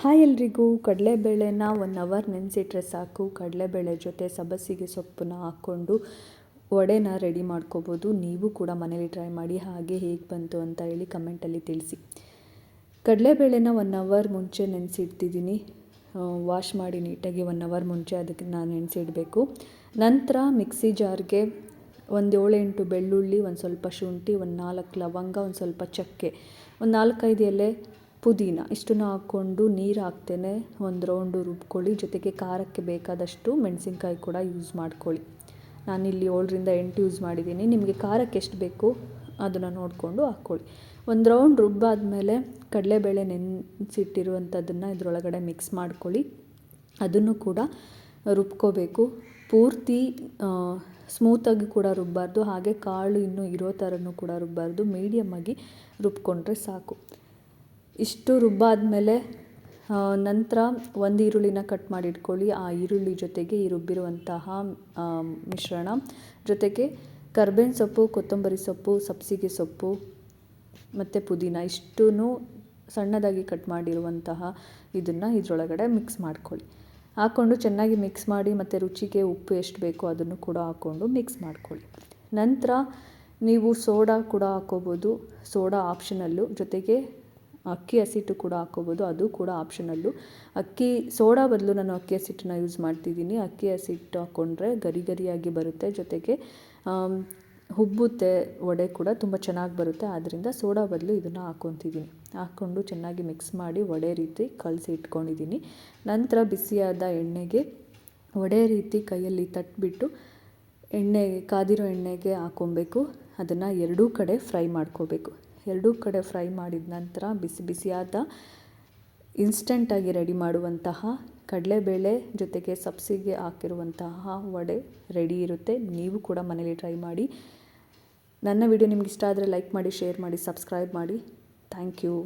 Hi ಎಲ್ರಿಗೂ. ಕಡಲೆಬೇಳೆನ one hour ನೆನೆಸಿಟ್ರೆ ಸಾಕು. ಕಡಲೆಬೇಳೆ ಜೊತೆ ಸಬ್ಬಸಿಗೆ ಸೊಪ್ಪನ್ನ ಹಾಕ್ಕೊಂಡು ವಡೆನ ರೆಡಿ ಮಾಡ್ಕೋಬೋದು. ನೀವು ಕೂಡ ಮನೇಲಿ ಟ್ರೈ ಮಾಡಿ ಹಾಗೆ ಹೇಗೆ ಬಂತು ಅಂತ ಹೇಳಿ ಕಮೆಂಟಲ್ಲಿ ತಿಳಿಸಿ. ಕಡಲೆಬೇಳೆನ ಒನ್ ಅವರ್ ಮುಂಚೆ ನೆನೆಸಿಡ್ತಿದ್ದೀನಿ. ವಾಶ್ ಮಾಡಿ ನೀಟಾಗಿ ಒನ್ ಅವರ್ ಮುಂಚೆ ಅದಕ್ಕೆ ನಾನು ನೆನೆಸಿಡಬೇಕು. ನಂತರ ಮಿಕ್ಸಿ ಜಾರ್ಗೆ ಒಂದು ಏಳೆಂಟು ಬೆಳ್ಳುಳ್ಳಿ, ಒಂದು ಸ್ವಲ್ಪ ಶುಂಠಿ, ಒಂದು ನಾಲ್ಕು ಲವಂಗ, ಒಂದು ಸ್ವಲ್ಪ ಚಕ್ಕೆ. ಒಂದು ನಾಲ್ಕೈದು ಎಲೆ ಪುದೀನ. ಇಷ್ಟನ್ನು ಹಾಕ್ಕೊಂಡು ನೀರು ಹಾಕ್ತೇನೆ. ಒಂದು ರೌಂಡು ರುಬ್ಕೊಳ್ಳಿ. ಜೊತೆಗೆ ಖಾರಕ್ಕೆ ಬೇಕಾದಷ್ಟು ಮೆಣಸಿನ್ಕಾಯಿ ಕೂಡ ಯೂಸ್ ಮಾಡ್ಕೊಳ್ಳಿ. ನಾನಿಲ್ಲಿ ಏಳರಿಂದ ಎಂಟು ಯೂಸ್ ಮಾಡಿದ್ದೀನಿ. ನಿಮಗೆ ಖಾರಕ್ಕೆ ಎಷ್ಟು ಬೇಕು ಅದನ್ನು ನೋಡಿಕೊಂಡು ಹಾಕ್ಕೊಳ್ಳಿ. ಒಂದು ರೌಂಡ್ ರುಬ್ಬಾದಮೇಲೆ ಕಡಲೆಬೇಳೆ ನೆನೆಸಿಟ್ಟಿರುವಂಥದ್ದನ್ನು ಇದರೊಳಗಡೆ ಮಿಕ್ಸ್ ಮಾಡ್ಕೊಳ್ಳಿ. ಅದನ್ನು ಕೂಡ ರುಬ್ಕೋಬೇಕು. ಪೂರ್ತಿ ಸ್ಮೂತಾಗಿ ಕೂಡ ರುಬ್ಬಾರ್ದು. ಹಾಗೆ ಕಾಳು ಇನ್ನೂ ಇರೋ ಥರನೂ ಕೂಡ ರುಬ್ಬಾರ್ದು. ಮೀಡಿಯಮ್ಮಾಗಿ ರುಬ್ಕೊಂಡ್ರೆ ಸಾಕು. ಇಷ್ಟು ರುಬ್ಬಾದಮೇಲೆ ನಂತರ ಒಂದು ಈರುಳ್ಳಿನ ಕಟ್ ಮಾಡಿ ಇಟ್ಕೊಳ್ಳಿ ಆ ಈರುಳ್ಳಿ ಜೊತೆಗೆ ಈ ರುಬ್ಬಿರುವಂತಹ ಮಿಶ್ರಣ. ಜೊತೆಗೆ ಕರ್ಬೇವಿನ ಸೊಪ್ಪು, ಕೊತ್ತಂಬರಿ ಸೊಪ್ಪು, ಸಬ್ಸಿಗೆ ಸೊಪ್ಪು ಮತ್ತು ಪುದೀನ ಇಷ್ಟೂ ಸಣ್ಣದಾಗಿ ಕಟ್ ಮಾಡಿರುವಂತಹ ಇದನ್ನು ಇದರೊಳಗಡೆ ಮಿಕ್ಸ್ ಮಾಡ್ಕೊಳ್ಳಿ. ಹಾಕ್ಕೊಂಡು ಚೆನ್ನಾಗಿ ಮಿಕ್ಸ್ ಮಾಡಿ ಮತ್ತು ರುಚಿಗೆ ಉಪ್ಪು ಎಷ್ಟು ಬೇಕೋ ಅದನ್ನು ಕೂಡ ಹಾಕ್ಕೊಂಡು ಮಿಕ್ಸ್ ಮಾಡ್ಕೊಳ್ಳಿ. ನಂತರ ನೀವು ಸೋಡಾ ಕೂಡ ಹಾಕ್ಕೋಬೋದು. ಸೋಡಾ ಆಪ್ಷನಲ್ಲು ಜೊತೆಗೆ ಅಕ್ಕಿ ಹಸಿಟ್ಟು ಕೂಡ ಹಾಕ್ಕೋಬೋದು ಅದು ಕೂಡ ಆಪ್ಷನಲ್ಲು ಅಕ್ಕಿ, ಸೋಡಾ ಬದಲು ನಾನು ಅಕ್ಕಿ ಹಸಿಟ್ಟನ್ನ ಯೂಸ್ ಮಾಡ್ತಿದ್ದೀನಿ. ಅಕ್ಕಿ ಹಸಿಟ್ಟು ಹಾಕ್ಕೊಂಡ್ರೆ ಗರಿ ಗರಿಯಾಗಿ ಬರುತ್ತೆ. ಜೊತೆಗೆ ಹುಬ್ಬುತ್ತೆ ವಡೆ ಕೂಡ ತುಂಬ ಚೆನ್ನಾಗಿ ಬರುತ್ತೆ. ಆದ್ದರಿಂದ ಸೋಡಾ ಬದಲು ಇದನ್ನು ಹಾಕ್ಕೊತಿದ್ದೀನಿ ಹಾಕ್ಕೊಂಡು ಚೆನ್ನಾಗಿ ಮಿಕ್ಸ್ ಮಾಡಿ ವಡೆ ರೀತಿ ಕಲಸಿ ಇಟ್ಕೊಂಡಿದ್ದೀನಿ. ನಂತರ ಬಿಸಿಯಾದ ಎಣ್ಣೆಗೆ ವಡೆ ರೀತಿ ಕೈಯಲ್ಲಿ ತಟ್ಬಿಟ್ಟು ಎಣ್ಣೆ, ಕಾದಿರೋ ಎಣ್ಣೆಗೆ ಹಾಕ್ಕೊಬೇಕು ಅದನ್ನು ಎರಡೂ ಕಡೆ ಫ್ರೈ ಮಾಡ್ಕೋಬೇಕು. ಎರಡೂ ಕಡೆ ಫ್ರೈ ಮಾಡಿದ ನಂತರ ಬಿಸಿ ಬಿಸಿಯಾದ ಇನ್ಸ್ಟಂಟಾಗಿ ರೆಡಿ ಮಾಡುವಂತಹ ಕಡಲೆಬೇಳೆ ಜೊತೆಗೆ ಸಬ್ಸಿಗೆ ಹಾಕಿರುವಂತಹ ವಡೆ ರೆಡಿ ಇರುತ್ತೆ. ನೀವು ಕೂಡ ಮನೇಲಿ ಟ್ರೈ ಮಾಡಿ. ನನ್ನ ವಿಡಿಯೋ ನಿಮ್ಗೆ ಇಷ್ಟ ಆದರೆ ಲೈಕ್ ಮಾಡಿ ಶೇರ್ ಮಾಡಿ ಸಬ್ಸ್ಕ್ರೈಬ್ ಮಾಡಿ. Thank you